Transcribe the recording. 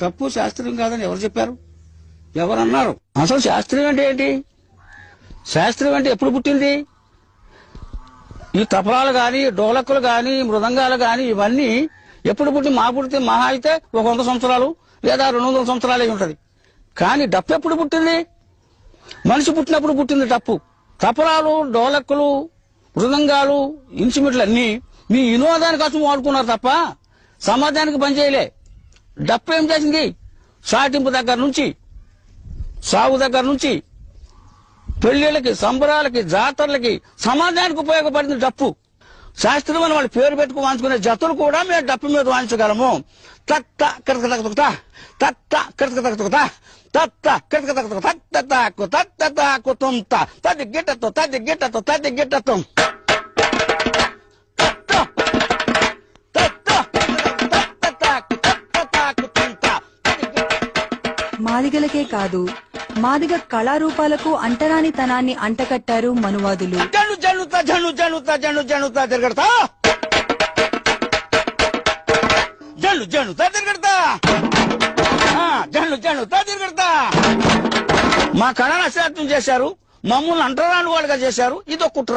తప్పు శాస్త్రీయం కాదని ఎవరు చెప్పారు? ఎవరన్నారు? అసలు శాస్త్రీయం అంటే ఏంటి? శాస్త్రీయం అంటే ఎప్పుడు పుట్టింది? ఈ తపలాలు గాని డోలకులు గాని మృదంగాలు గాని ఇవన్నీ ఎప్పుడు పుట్టి మా పుడితే మహా అయితే ఒక వంద సంవత్సరాలు లేదా రెండు వందల సంవత్సరాలు అయి ఉంటుంది. కానీ డప్పు ఎప్పుడు పుట్టింది? మనిషి పుట్టినప్పుడు పుట్టింది డప్పు. తపలాలు డోలక్కులు మృదంగాలు ఇన్స్ట్రుమెంట్లు అన్నీ మీ వినోదానికి కోసం వాడుకున్నారు తప్ప సమాజానికి పనిచేయలే. డప్పు ఏం చేసింది? సాటింపు దగ్గర నుంచి సాగు దగ్గర నుంచి పెళ్ళిళ్ళకి సంబరాలకి జాతరలకి సమాజానికి ఉపయోగపడింది డప్పు. శాస్త్రం అని వాళ్ళు పేరు పెట్టుకు వాంచుకునే జతులు కూడా మేము డప్పు మీద వాయించగలము. తత్త కరక తగ్గ తత్త కరక తగ్గ తత్త కరక తగ్గ తత్త తాకు తత్త కుతుంత తది గిట్టతో తది గిట్టతో తది గిట్టతో. మాదిగలకే కాదు మాదిగ కళారూపాలకు అంటరానితనాన్ని అంటకట్టారు మనువాదులు. జను జను జను జను జను మా కళను అశ్రార్థం చేశారు మమ్మల్ని అంటరాని వాళ్ళుగా చేశారు ఇదో కుట్ర.